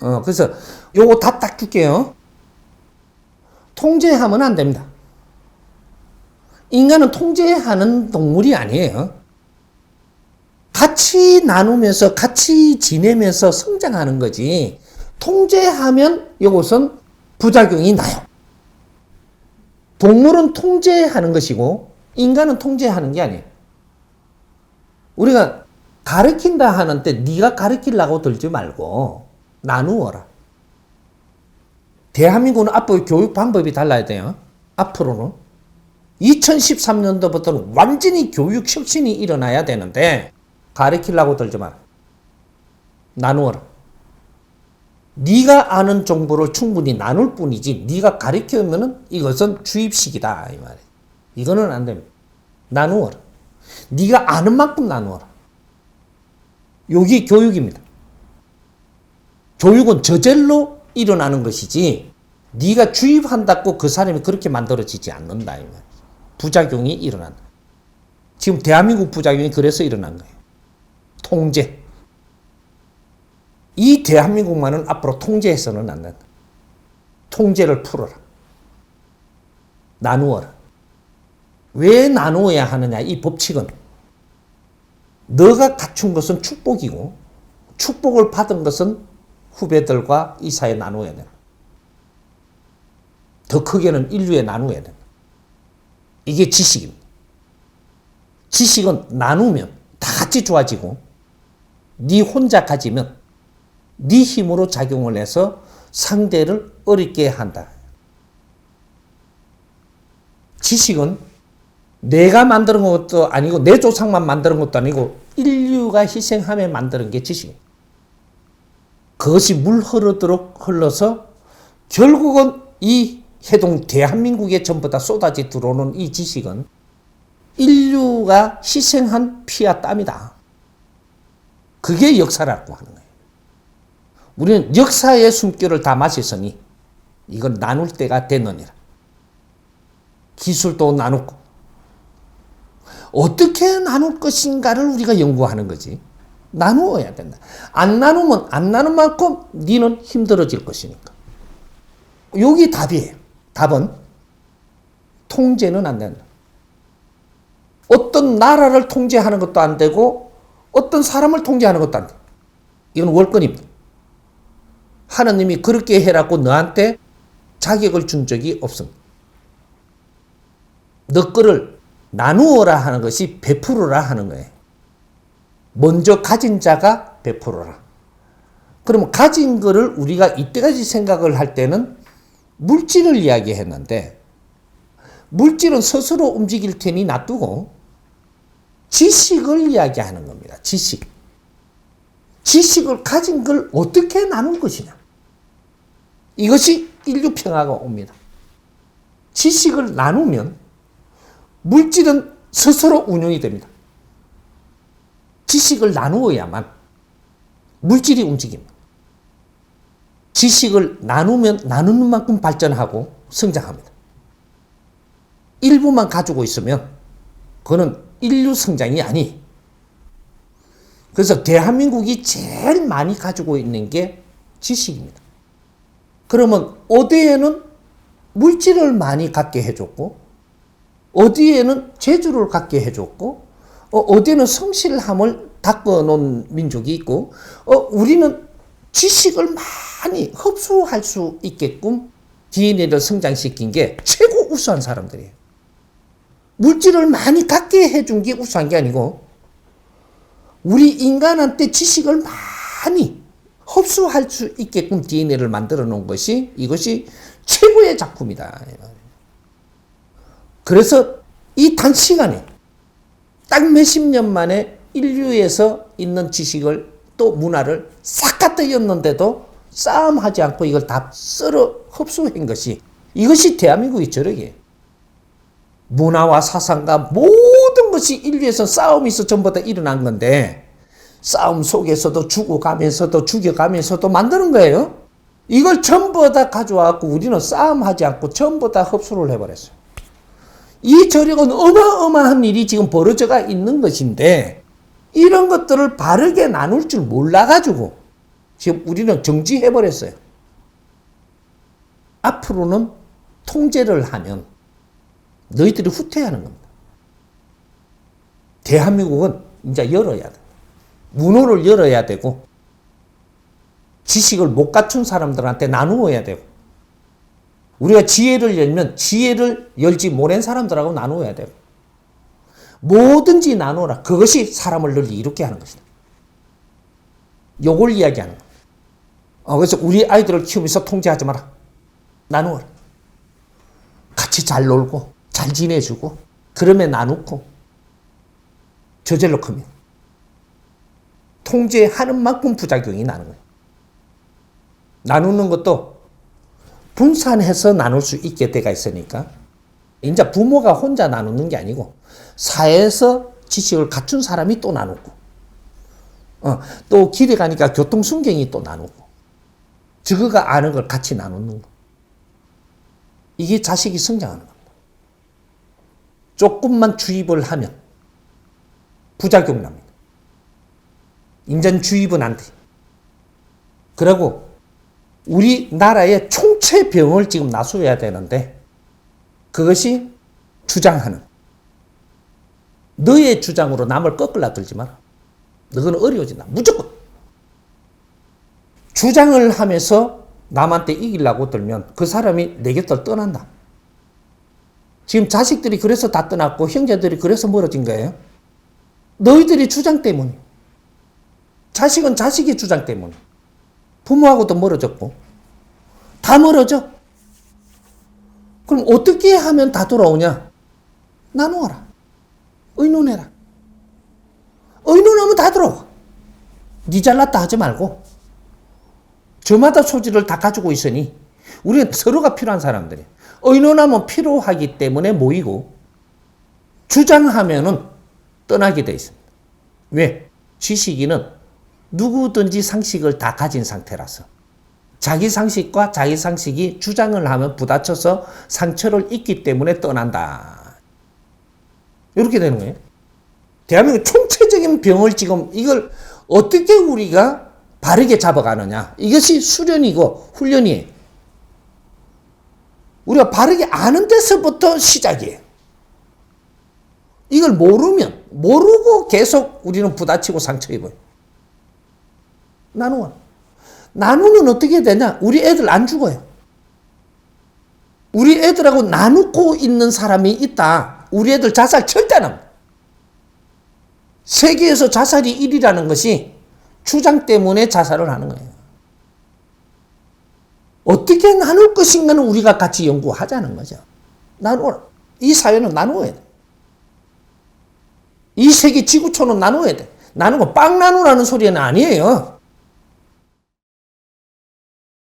어, 그래서 요거 다 딱 줄게요. 통제하면 안 됩니다. 인간은 통제하는 동물이 아니에요. 같이 나누면서 같이 지내면서 성장하는 거지. 통제하면 이것은 부작용이 나요. 동물은 통제하는 것이고 인간은 통제하는 게 아니에요. 우리가 가르친다 하는데 네가 가르치려고 들지 말고 나누어라. 대한민국은 앞으로 교육 방법이 달라야 돼요. 앞으로는 2013년도부터는 완전히 교육 혁신이 일어나야 되는데 가르치려고 들지 마라. 나누어라. 네가 아는 정보를 충분히 나눌 뿐이지 네가 가르치면은 이것은 주입식이다 이 말이에요. 이거는 안 됩니다. 나누어라. 네가 아는 만큼 나누어라. 여기 교육입니다. 교육은 저절로 일어나는 것이지 네가 주입한다고 그 사람이 그렇게 만들어지지 않는다. 부작용이 일어난다. 지금 대한민국 부작용이 그래서 일어난 거예요. 통제. 이 대한민국만은 앞으로 통제해서는 안 된다. 통제를 풀어라. 나누어라. 왜 나누어야 하느냐? 이 법칙은 너가 갖춘 것은 축복이고 축복을 받은 것은 후배들과 이 사이에 나누어야 된다. 더 크게는 인류에 나누어야 된다. 이게 지식입니다. 지식은 나누면 다 같이 좋아지고 네 혼자 가지면 네 힘으로 작용을 해서 상대를 어렵게 한다. 지식은 내가 만드는 것도 아니고 내 조상만 만드는 것도 아니고 인류가 희생함에 만드는 게 지식입니다. 그것이 물 흐르도록 흘러서 결국은 이 해동 대한민국에 전부 다 쏟아지 들어오는 이 지식은 인류가 희생한 피와 땀이다. 그게 역사라고 하는 거예요. 우리는 역사의 숨결을 다 마셨으니 이건 나눌 때가 됐느니라. 기술도 나누고 어떻게 나눌 것인가를 우리가 연구하는 거지. 나누어야 된다. 안 나누면 안 나눈 만큼 니는 힘들어질 것이니까. 여기 답이에요. 답은 통제는 안 된다. 어떤 나라를 통제하는 것도 안 되고 어떤 사람을 통제하는 것도 안 돼. 이건 월권입니다. 하나님이 그렇게 해라고 너한테 자격을 준 적이 없습니다. 너 거를 나누어라 하는 것이 베풀어라 하는 거예요. 먼저 가진 자가 베풀어라. 그러면 가진 거를 우리가 이때까지 생각을 할 때는 물질을 이야기했는데 물질은 스스로 움직일 테니 놔두고 지식을 이야기하는 겁니다. 지식. 지식을 가진 걸 어떻게 나눌 것이냐. 이것이 인류 평화가 옵니다. 지식을 나누면 물질은 스스로 운영이 됩니다. 지식을 나누어야만 물질이 움직입니다. 지식을 나누면 나누는 만큼 발전하고 성장합니다. 일부만 가지고 있으면 그거는 인류 성장이 아니. 그래서 대한민국이 제일 많이 가지고 있는 게 지식입니다. 그러면 어디에는 물질을 많이 갖게 해줬고, 어디에는 재주를 갖게 해줬고, 어, 디에는 성실함을 닦아놓은 민족이 있고, 어, 우리는 지식을 많이 흡수할 수 있게끔 DNA를 성장시킨 게 최고 우수한 사람들이에요. 물질을 많이 갖게 해준 게 우수한 게 아니고, 우리 인간한테 지식을 많이 흡수할 수 있게끔 DNA를 만들어 놓은 것이 이것이 최고의 작품이다. 그래서 이 단시간에 딱 몇십 년 만에 인류에서 있는 지식을 또 문화를 싹 갖다 였는데도 싸움하지 않고 이걸 다 썰어 흡수한 것이 이것이 대한민국의 저력이에요. 문화와 사상과 모든 것이 인류에서 싸움이 있어 전부 다 일어난 건데 싸움 속에서도 죽어가면서도 죽여가면서도 만드는 거예요. 이걸 전부 다 가져와갖고 우리는 싸움하지 않고 전부 다 흡수를 해버렸어요. 이 저력은 어마어마한 일이 지금 벌어져가 있는 것인데 이런 것들을 바르게 나눌 줄 몰라가지고 지금 우리는 정지해버렸어요. 앞으로는 통제를 하면 너희들이 후퇴하는 겁니다. 대한민국은 이제 열어야 돼. 문호를 열어야 되고, 지식을 못 갖춘 사람들한테 나누어야 되고, 우리가 지혜를 열면 지혜를 열지 못한 사람들하고 나누어야 되고, 뭐든지 나누어라. 그것이 사람을 널리 이롭게 하는 것이다. 요걸 이야기하는 거야. 어, 그래서 우리 아이들을 키우면서 통제하지 마라. 나누어라. 같이 잘 놀고, 잘 지내주고, 그러면 나누고, 저절로 크면. 통제하는 만큼 부작용이 나는 거예요. 나누는 것도 분산해서 나눌 수 있게 돼가 있으니까, 이제 부모가 혼자 나누는 게 아니고, 사회에서 지식을 갖춘 사람이 또 나누고, 어, 또 길에 가니까 교통순경이 또 나누고, 저거가 아는 걸 같이 나누는 거. 이게 자식이 성장하는 겁니다. 조금만 주입을 하면 부작용 납니다. 인전 주입은 안 돼. 그리고 우리나라의 총 체 병을 지금 나서야 되는데 그것이 주장하는 너의 주장으로 남을 꺾으려 들지 마라. 너는 어려워진다. 무조건. 주장을 하면서 남한테 이기려고 들면 그 사람이 내 곁을 떠난다. 지금 자식들이 그래서 다 떠났고 형제들이 그래서 멀어진 거예요. 너희들이 주장 때문. 자식은 자식의 주장 때문. 부모하고도 멀어졌고 다 멀어져. 그럼 어떻게 하면 다 돌아오냐? 나누어라. 의논해라. 의논하면 다 들어와. 니 잘났다 하지 말고 저마다 소질을 다 가지고 있으니 우리는 서로가 필요한 사람들이 의논하면 필요하기 때문에 모이고 주장하면은 떠나게 돼 있습니다. 왜? 지식인은 누구든지 상식을 다 가진 상태라서 자기 상식과 자기 상식이 주장을 하면 부딪혀서 상처를 입기 때문에 떠난다. 이렇게 되는 거예요. 대한민국 총체적인 병을 지금 이걸 어떻게 우리가 바르게 잡아가느냐. 이것이 수련이고 훈련이에요. 우리가 바르게 아는 데서부터 시작이에요. 이걸 모르면, 모르고 계속 우리는 부딪히고 상처 입어요. 나누어. 나누면 어떻게 되냐? 우리 애들 안 죽어요. 우리 애들하고 나누고 있는 사람이 있다. 우리 애들 자살 절대 안 합니다. 세계에서 자살이 1위라는 것이 주장 때문에 자살을 하는 거예요. 어떻게 나눌 것인가는 우리가 같이 연구하자는 거죠. 나누어. 이 사회는 나누어야 돼. 이 세계 지구촌은 나누어야 돼. 나누고 빵 나누라는 소리는 아니에요.